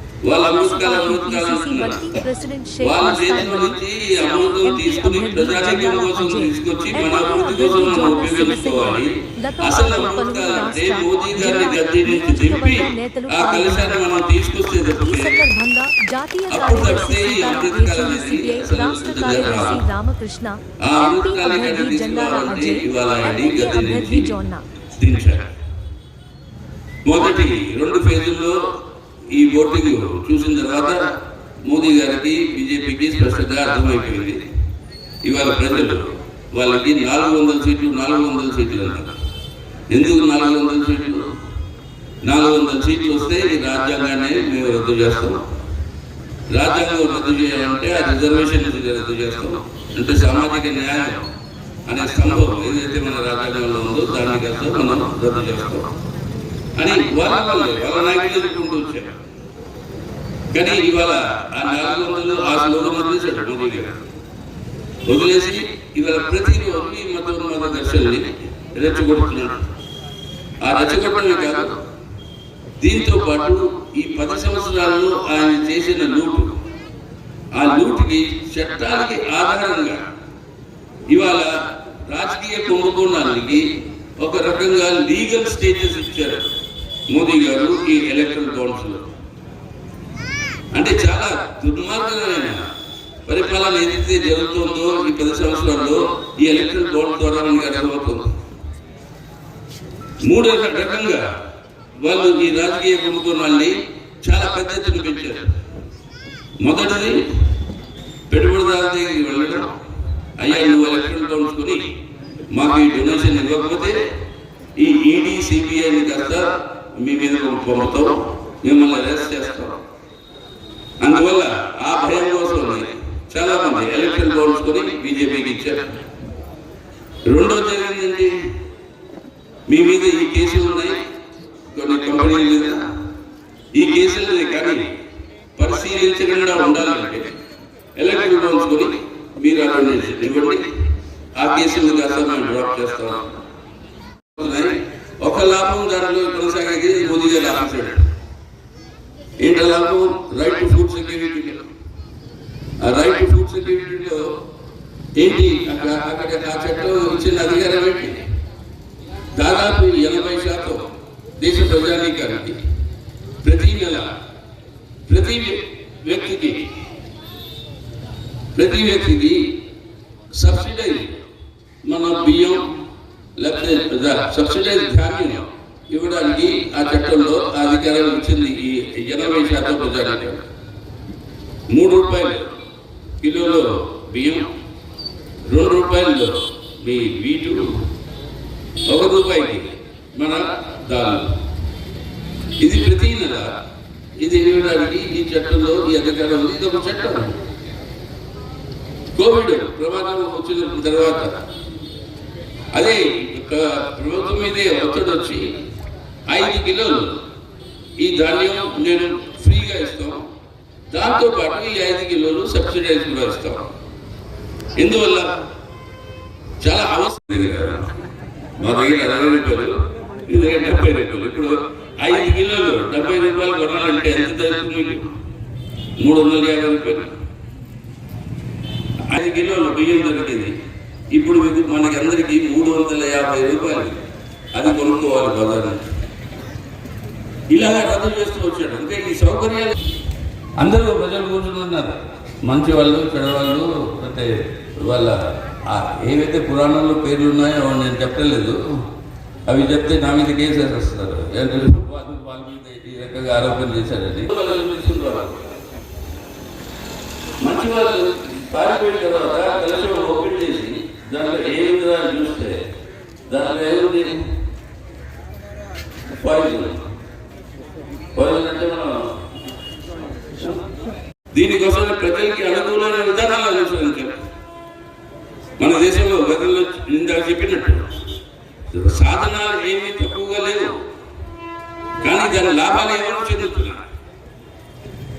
వాళ్ళ ఎంపీ తీసుకుని కోసం తీసుకొచ్చి మన అభివృద్ధి కోసం ఉపయోగించుకోవాలి. అసలు అంటే మోదీ గారిని గద్దె నుంచి దింపి ఆ కలశాన్ని తీసుకొస్తే అప్పుడు తప్పితే ఈ. రామకృష్ణ ఆ ఇవాళ గద్దె నుంచి దించారు. మొదటి రెండు ఫేజుల్లో ఈ ఓటింగ్ చూసిన తర్వాత మోదీ గారికి బీజేపీకి స్పష్టంగా అర్థమైపోయింది. ఇవాళ ప్రజలు వాళ్ళకి నాలుగు వందల సీట్లు నాలుగు వందల సీట్లు అన్నారు ఎందుకు నాలుగు వందల సీట్లు? నాలుగు వందల సీట్లు వస్తే ఈ రాజ్యాంగాన్ని మేము రద్దు చేస్తాం. రాజ్యాంగం రద్దు చేయాలంటే ఆ రిజర్వేషన్ రద్దు చేస్తాం. అంటే సామాజిక న్యాయం అనే స్తంభం ఏదైతే మన రాజ్యాంగంలో ఉందో దాన్ని కాస్త మనం రద్దు చేస్తాం. అని వాళ్ళ వాళ్ళ నాయకులు చెప్పుకుంటూ వచ్చారు. కానీ ఇవాళ ఆ నాలుగు వందలు ఆరు స్లోగన్ మంది మోదీ గారు వదిలేసి ఇవాళ ఒక్క ఈ మతోన్మాద ఘర్షణని రెచ్చగొడుతున్నాడు ఆ రెచ్చగొట్టడమే కాదు దీంతో పాటు ఈ పది సంవత్సరాల్లో ఆయన చేసిన లూటు ఆ లూటుకి చట్టాలకి ఆధారంగా ఇవాళ రాజకీయ కుంభకోణానికి ఒక రకంగా లీగల్ స్టేటస్ ఇచ్చారు మోదీ గారు ఈ ఎలక్ట్రల్ బాండ్స్ అంటే చాలా దుర్మార్గమైన పరిపాలన ఏదైతే జరుగుతుందో ఈ పది సంవత్సరాల్లో ఈ ఎలక్ట్రిక్ బోర్డు ద్వారా మనకి అర్థమవుతుంది. మూడో రకంగా వాళ్ళు ఈ రాజకీయ కుంభకోణాల్ని చాలా పెద్ద ఎత్తున పెంచారు. మొదటిది పెట్టుబడిదారు దగ్గరికి వెళ్ళడం. అయ్యా నువ్వు ఎలక్ట్రిక్ బాండ్స్ మాకు ఈ డొనేషన్ ఇవ్వకపోతే ఈ ఈడీ సిబిఐని కాస్త మీ మీద పంపుతాం. మిమ్మల్ని అరెస్ట్ చేస్తాం. అందువల్ల ఆ భయం కోసమే చాలా మంది ఎలక్షన్ బాండ్స్ బీజేపీకి ఇచ్చారు. రెండో జరిగిందండి మీ మీద ఈ కేసులు ఉన్నాయి. కొన్ని కంపెనీల మీద. ఈ కేసులని కానీ పరిశీలించకుండా ఉండాలంటే ఎలక్షన్ బాండ్స్ మీరు ఆ ఇవ్వండి. ఆ కేసులు కాస్త మేము డ్రాప్ చేస్తాం. ఒక లాభం దానిలో కొనసాగే మోదీ గారు ఆశించాడు. ఏంటి లాభం రైట్ టు ఫుడ్ సెక్యూరిటీ ఆ రైట్ టు ఫుడ్ సెక్యూరిటీలో ఏంటి? అక్కడ అక్కడ ఆ చట్టం ఇచ్చిన అధికారం ఏంటి? దాదాపు ఎనభై శాతం దేశ ప్రజానీకానికి ప్రతి నెల ప్రతి వ్యక్తికి ప్రతి వ్యక్తికి సబ్సిడైజ్ మన బియ్యం లేకపోతే సబ్సిడైజ్ ధాన్యం ఇవ్వడానికి ఆ చట్టంలో ఆ అధికారం ఇచ్చింది ఈ ఎనభై శాతం ప్రజానికి. మూడు రూపాయలు కిలోలో బియ్యం రెండు రూపాయలు మీ వీటు ఒక రూపాయికి మన దాలు. ఇది ప్రతి నెల ఇది ఇవ్వడానికి ఈ చట్టంలో ఈ అధికారం ఉంది ఇది ఒక చట్టం. కోవిడ్ ప్రమాదం వచ్చిన తర్వాత అదే ప్రభుత్వం మీదే ఒత్తిడి వచ్చి ఐదు కిలోలు. ఈ ధాన్యం నేను ఫ్రీగా ఇస్తాం. దాంతో పాటు ఈ ఐదు కిలోలు సబ్సిడైజ్ కూడా ఇస్తాం. ఎందువల్ల? చాలా అవసరం కదా. మా దగ్గర అరవై రూపాయలు మీ దగ్గర డెబ్బై రూపాయలు. ఇప్పుడు ఐదు కిలోలు డెబ్బై రూపాయలు కొనాలంటే ఎంత దొరుకుతుంది మూడు వందల యాభై రూపాయలు. ఐదు కిలోలు బియ్యం దొరికింది. ఇప్పుడు మీకు మనకి అందరికీ మూడు వందల యాభై రూపాయలు. అది కొనుక్కోవాలి బజార్ ఇలాగా రద్దు చేస్తూ వచ్చాడు. అంటే ఈ సౌకర్యాలు అందరూ ప్రజలు కూర్చున్నారు మంచి వాళ్ళు చెడవాళ్ళు అంటే వాళ్ళ ఏవైతే పురాణంలో పేర్లు ఉన్నాయో నేను చెప్పలేదు. అవి చెప్తే నా మీద కేసెస్ వస్తారు. ఏంటంటే వాళ్ళ మీద ఈ రకంగా ఆరోపణ చేశారని మంచి వాళ్ళు పారిపోయిన తర్వాత కలిసి ఓపెన్ చేసి దాంట్లో ఏ విధాలు చూస్తే దాంట్లో ఏముంది? పాయింట్ పాయిజన్ మనం దీనికోసం ప్రజలకి అనుకూలమైన విధానాలు అనుసరించారు మన దేశంలో గతంలో ఇందాక చెప్పినట్టు సాధనాలు ఏమీ తక్కువగా లేవు. కానీ దాని లాభాలు ఎవరు చెందుతున్నారు?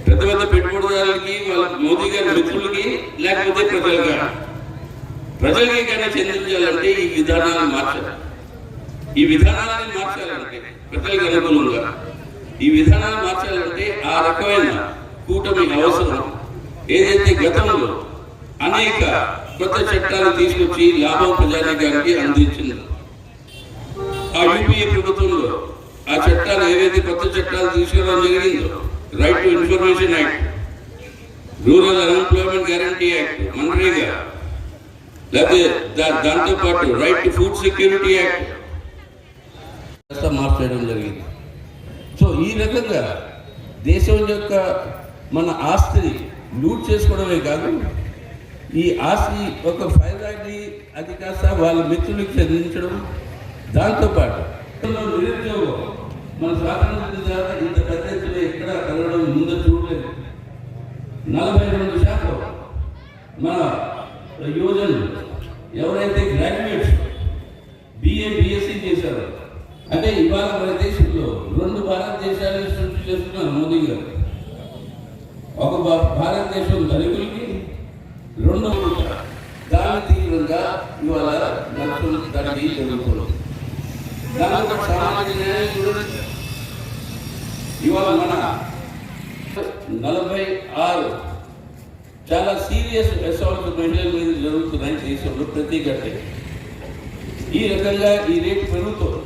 పెద్ద పెద్ద పెట్టుబడిదారులకి వాళ్ళ మోదీ గారి మిత్రులకి లేకపోతే వర్గాలుగా ప్రజలకి కానీ చెందించాలంటే ఈ విధానాలను మార్చాలి. ఈ విధానాలను మార్చాలంటే ప్రజలకు అనుకూలంగా ఈ విధానాలు మార్చాలంటే ఆ రకమైన కూటమి అవసరం. ఏదైతే గతంలో అనేక కొత్త చట్టాలు తీసుకొచ్చి లాభం ప్రజానికానికి అందించింది ఆ యూపీఏ ప్రభుత్వంలో ఆ చట్టాలు ఏవైతే కొత్త చట్టాలు తీసుకురావడం జరిగిందో right to information act rural unemployment guarantee act MNREGA లేకపోతే దాంతోపాటు దాంతో పాటు right to food security act మార్చడం జరిగింది. సో ఈ రకంగా దేశం యొక్క మన ఆస్తిని లూట్ చేసుకోవడమే కాదు ఈ ఆస్తి ఒక ఫైదాన్ని అది కాస్త వాళ్ళ మిత్రులకు చెందించడం దాంతోపాటు నిరుద్యోగం. మన స్వాతంత్రం ద్వారా ఇంత పెద్ద ఎత్తున ఎక్కడ కలగడం ముందు చూడలేదు. నలభై రెండు శాతం మన యువజనులు ఎవరైతే గ్రాడ్యుయేట్స్ బిఏ బిఎస్సి చేశారో అంటే ఇవాళ మన దేశంలో రెండు భారతదేశాలను సృష్టి చేస్తున్నారు మోదీ గారు. ఒక భారతదేశం దళితులకి రెండు దాని తీవ్రంగా ఇవాళ నడుచుకుని దానికి జరుగుతుంది దాంతో సామాజిక న్యాయం చూడండి. ఇవాళ మన నలభై ఆరు చాలా సీరియస్ అసౌల్ట్ మహిళల మీద జరుగుతున్నాయి దేశంలో ప్రతి గంట ఈ రకంగా ఈ రేటు పెరుగుతుంది.